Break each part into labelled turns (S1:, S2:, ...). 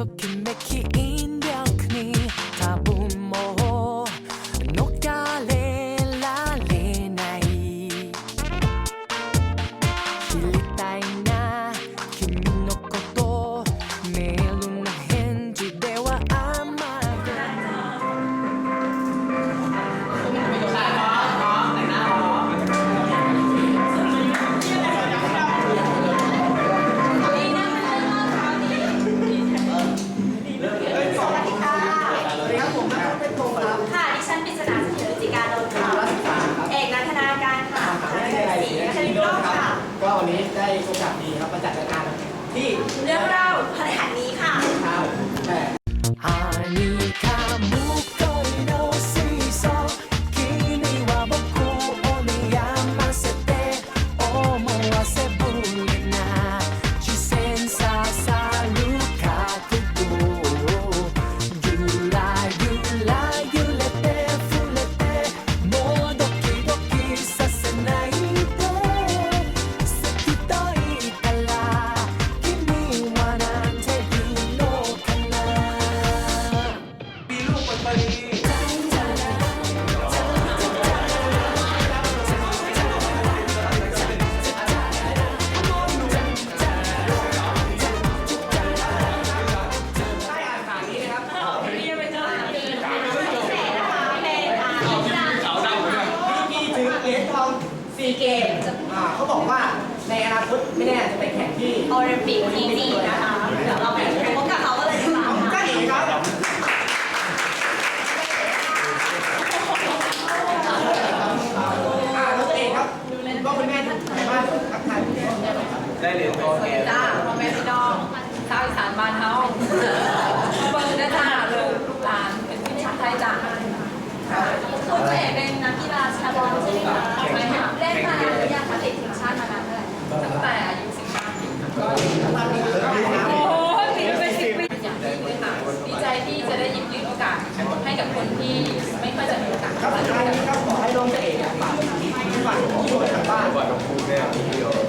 S1: Okay. ซีเกมอ่าเขาบอกว่าในอนาคตไม่แน่จะไปแข่งที่
S2: โอลิมปิกที่จีนนะคะเดี๋ยวเราไปพบกับเขาก็เลยดีกว่า
S1: ใกล้
S2: ค่ะ
S1: ครับอ่าน้องตัวเองครับก็คุณแม่ทุกทางบ้านทักทายคุณแม่หน่อยครับได้เหรียญทองแก
S3: จ้าพ่อแม่พี่น้องชาวอีสานบ้านเฮา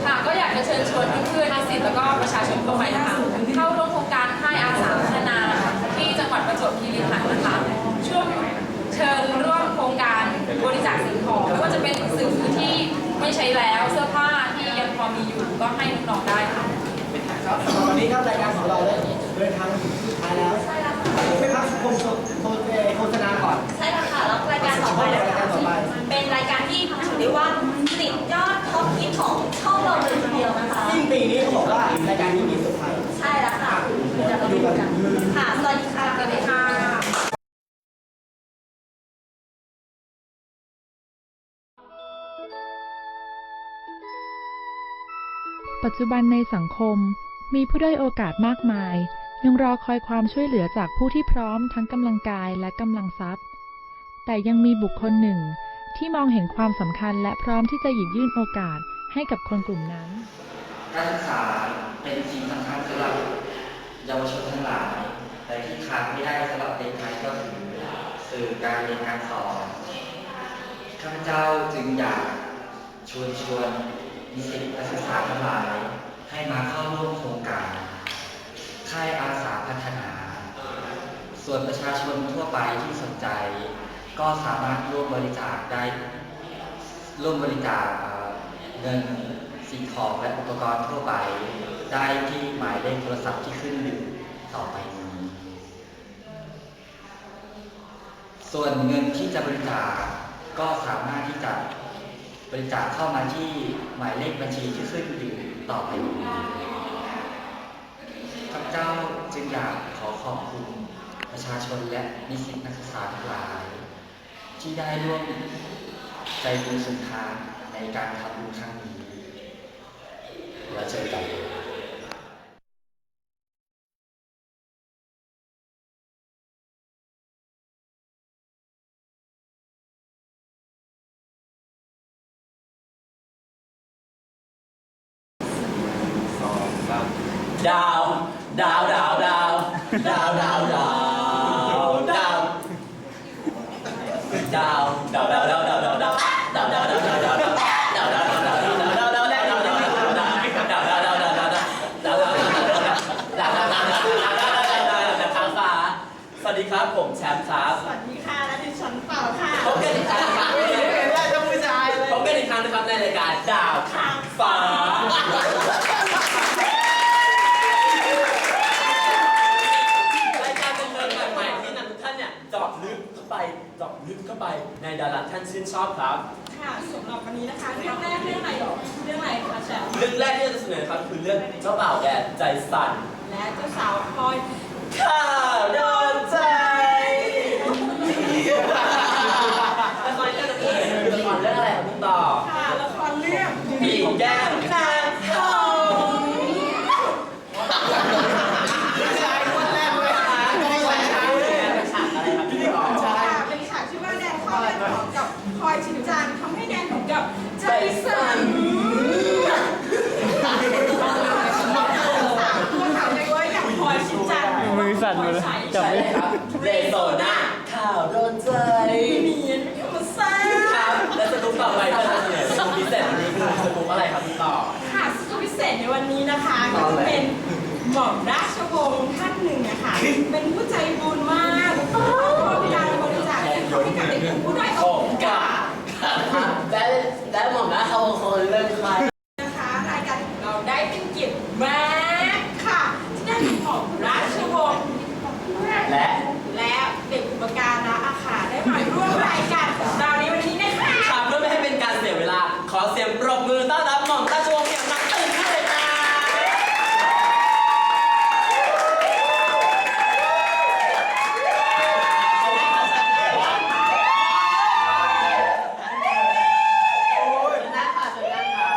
S2: ค่ะ
S1: ก็
S3: อยากจะ
S1: เชิ
S3: ญชวนเพื่อนๆนิสิตแล้วก็ประชาชนทั่วไปนะคะ เข้าร่วมโครงการค่ายอาสาพัฒนาที่จังหวัดประจวบคีรีขันธ์นะคะช่วงเชิญร่วมโครงการบริจาคสิ่งของไม่ว่าจะเป็นสื่อที่ไม่ใช้แล้วเสื้อผ้าที่ยังพอมีอยู่ก็ให้น้องๆได้ค่ะ
S1: ครับสำหรับวันนี้ครับรายการของเราได้
S2: ปั
S4: จจุบันในสังคมมีผู้ด้อยโอกาสมากมาย ยังรอคอยความช่วยเหลือจากผู้ที่พร้อมทั้งกำลังกายและกำลังทรัพย์ แต่ยังมีบุคคลหนึ่งที่มองเห็นความสำคัญและพร้อมที่จะหยิบยื่นโอกาสให้กับคนกลุ่มนั้น
S5: การศึกษาเป็นสิ่งสำคัญสำหรับเยาวชนทั้งหลาย แต่ที่ขาดไม่ได้สำหรับเด็กไทยก็คือสื่อการเรียนการสอนข้าพเจ้าจึงอยากชวนชวน มีสิทธิ์นักศึกษาทั้งหลาย ให้มาเข้าร่วมโครงการ ค่ายอาสาพัฒนา ส่วนประชาชนทั่วไปที่สนใจ ก็สามารถร่วมบริจาคได้ ร่วมบริจาคเงินสิ่งของและอุปกรณ์ทั่วไป ได้ที่หมายเลขโทรศัพท์ที่ขึ้นอยู่ต่อไปนี้ ส่วนเงินที่จะบริจาคก็สามารถที่จะ บริจาคเข้ามาที่หมายเลขบัญชีที่ขึ้นอยู่ต่อไปข้าพเจ้าจึงอยากขอขอบคุณประชาชนและนิสิตนักศึกษาทุกงาย ที่ได้ร่วมใจบุญสุนทานในการทำบุญครั้งนี้และเจอกัน
S6: ดาว ดาวดาวดาว ดาวดาวดาวดาวดาวดาวดาว ดาราท่านชื่นชอบครับ
S2: ค่ะสำหรับวันนี้นะคะเรื่องแรกเรื่องอะไรหรอเรื่องอะไรคะแชมป์
S6: เรื่องแรกที่เราจะเสนอครับคือเรื่องเจ้าบ่าวแดดใจสั่น
S2: และเจ้าสาวพลอย
S6: ข้าวโดนใจละครเรื่องนี้คือละครเรื่องอะไรครับพี่ต่อ
S2: ค่ะละครเรื่อง
S6: ผีแก้มข้างทอง
S1: ผู้ชายคนแรกเลยค่ะผู้ชาย
S6: ฉากอะไรครับพี่ต่อ
S2: ค่ะเป็นฉากที่ว่าแดนเข้าแดนหอมกับพลอยชินจังทำให้แดนถึงกับใจสั่นสามคนถามเลยว่าอย่างพลอยชินจัง มือสั่นเลยจับ
S6: ใช่เลยครับเรโซน่าข่าวโดนใจ
S2: เนียนไม่มาซ่า
S6: ครับและสกู๊ปต่อไปก็จะเสนอสกู๊ปพิเศษนี้คือสกู๊ปอะไรครับพี่ต่อ
S2: ค่ะสกูปพิเศษในวันนี้นะคะก็จะเป็นหม่อมราชวงศ์ท่านหนึ่งนะคะเป็นผู้ใจบุญมากมอบการบริจาคเงินให้กับเด็กผู้ด้อยโอกาส
S6: และและหม่อมนะเขาคนเรื่องใคร
S2: นะคะรายการของเราได้เป็นเกียรติมากค่ะ ที่ได้หม่อมราชวงศ์
S6: และ
S2: และเด็กอุปการะอาคาได้มาร่วมรายการของเราในวันนี้นะคะ
S6: ครับเพื่อไม่ให้เป็นการเสียเวลา ขอเสียงปรบมือต้อนรับหม่อมราชวงศ์อย่างหนักตื่นขึ้นเลยครับ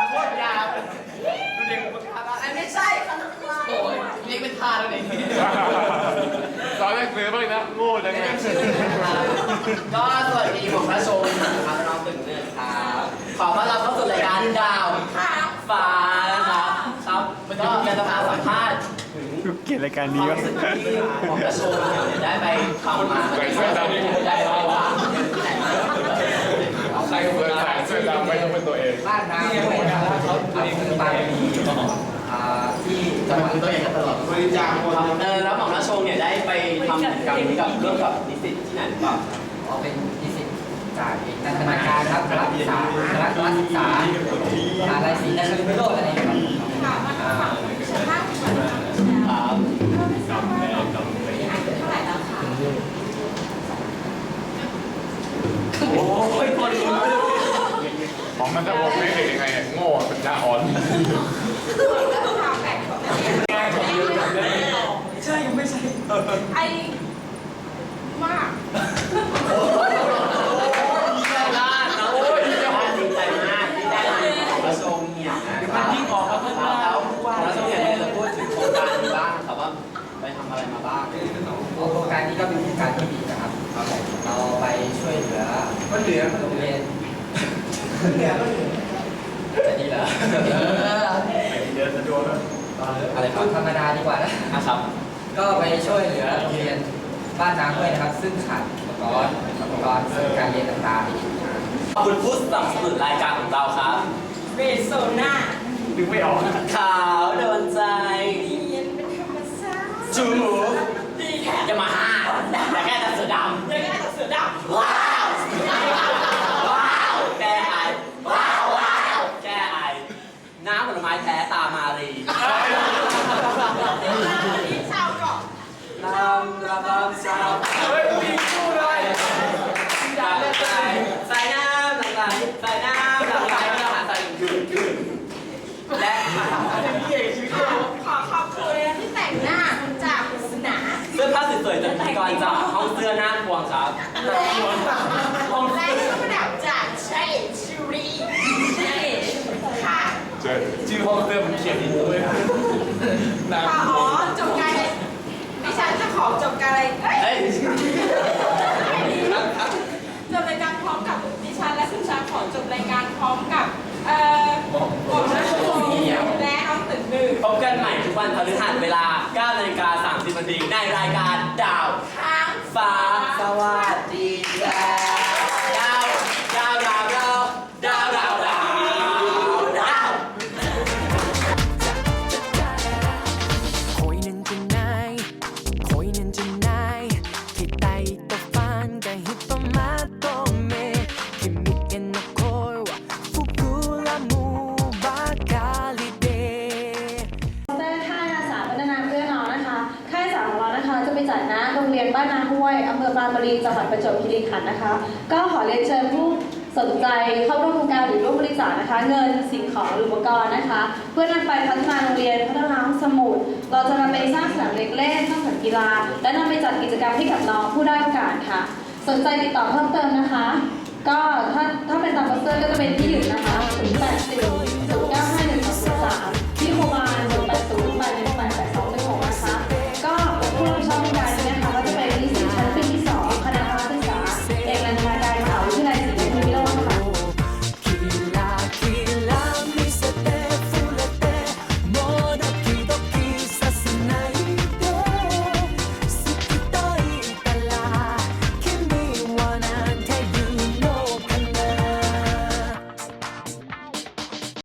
S1: โคตรยาวดูเด็กอุปการะอันไม่ใช่ค่ะโอ้ยเรียกเป็นท่าแล้วเนี่ย
S7: ตอนแรกซื้อบ้างนะโง่จังเลย
S6: ก็สวัสดีหม่อมราชวงศ์นะครับน้องตึงเนื่องครับขอต้อนรับเข้าสู่รายการดาวฟ้านะครับครับ ก็จะมาสัมภาษณ์ถึง
S7: เกลียดรายการนี้วะ
S6: ความรู้สึกที่หม่อมราชวงศ์เนี่ยได้ไปเข้ามา
S7: ใส่เสื้อดำ
S6: ได้ไปว่าที่ไหนมา
S7: ใส่เสื้อใส่เสื้อดำไม่ต้องเป็นตัวเอง
S5: บ้านน้ำโมดาเขาอันนี้คือปลายปีอ่าที่จังหวัดตัวเองตลอด
S1: บริจาคคน
S6: เออแล้วหม่อมราชวงศ์เนี่ยได้ไปทำกิจกรรมนี้กับร่วมกับนิสิตที่ไหนหรือเปล่า
S5: อ๋อเป็นนิสิตจากเอกนันทนาการครับคณะศึกษาคณะศึกษามหาลัยศรีนครินทร์วิโรจน์อะไร
S7: ของมันจะวงเล็กเด็กยังไงเนี่ยโง่เป็นยาอ่อน
S2: ก็คือความแปลกของนักเรียนใช่ยังไม่ใช่ไอ
S6: จะดีเหรอ
S5: เดี๋ย
S7: วจะโดนแล้ว
S5: อะไรครับธรรมดาดีกว่านะ
S6: นะครับ
S5: ก็ไปช่วยเหลือโรงเรียนบ้านน้ำด้วยนะครับ ซึ่งขาดอุปกรณ์อุปกรณ์สื่อการเรียนต่างๆ
S6: ขอบคุณผู้สนับสนุนรายการของเราครับ
S2: เรโซนา
S7: ดึงไม่ออก
S6: ขาวโดนวนใจ
S2: เนียนเป็นธรรมชาติ
S6: จูหมู
S2: ดีแค่
S6: ยามาฮ่าแต่แค่ตัดเสือดำ
S2: ยังไงกับเสือดำ
S6: ว้าว ว้าว แก้ไอ ว้าว ว้าว แก้ไอ น้ำผลไม้แท้ตามารี
S2: ที่ชาวเกาะ
S6: น้ำระบำสาวเฮ้ยมีคู่เลยใส่น้ำหลังไหลใส่น้ำหลังไหลไม่ต้องหาใส่กึ่งกึ่ง และ
S2: ขอขอบคุณที่แต่งหน้าจากปริศนา
S6: เสื้อผ้าสวยๆจากพิธีกรจากห้องเสื้อหน้าพวงครับ
S2: และเครื่องประดับจากเชนชูรีค่ะ
S7: เจอชื่อห้องเสื้อมันเขียนอีกด้วยนะ
S2: ค่ะอ๋อจบการดิฉันจะขอจบการอะไรเอ้ย ด
S8: ประจวบคีรีขันธ์นะคะ ก็ขอเรียนเชิญผู้สนใจเข้าร่วมโครงการหรือร่วมบริจาคนะคะ เงินสิ่งของหรืออุปกรณ์นะคะ เพื่อนำไปพัฒนาโรงเรียนพัฒนาห้องสมุดเราจะนำไปสร้างสนามเด็กเล่นสร้างสนามกีฬา และนำไปจัดกิจกรรมให้กับน้องผู้ได้โอกาสค่ะ สนใจติดต่อเพิ่มเติมนะคะ ก็ถ้าถ้าเป็นตามโปสเตอร์ก็จะเป็นที่อยู่นะคะ080